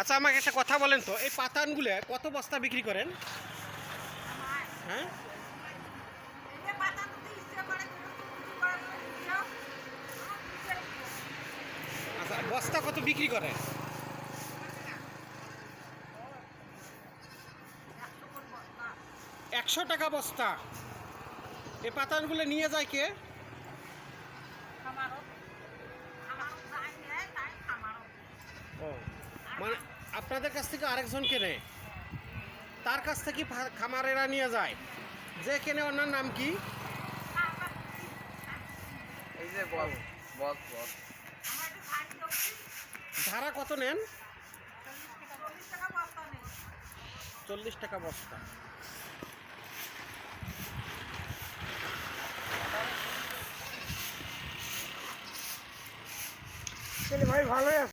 আচ্ছা আমাকে একটা কথা বলেন তো, এই পাতানগুলো কত বস্তা বিক্রি করেন? হ্যাঁ? আচ্ছা বস্তা কত বিক্রি করে? একশো টাকা বস্তা। এই পাতানগুলো নিয়ে যায় কে? মানে আপনাদের কাছ থেকে আরেকজন কেনে। তার কাছ থেকে খামারেরা নিয়ে যায়। যে কেনে ওনার নাম কি? এই যে ভাড়া কত নেন? চল্লিশ টাকা বস্তা। ভাই ভালোই আছে।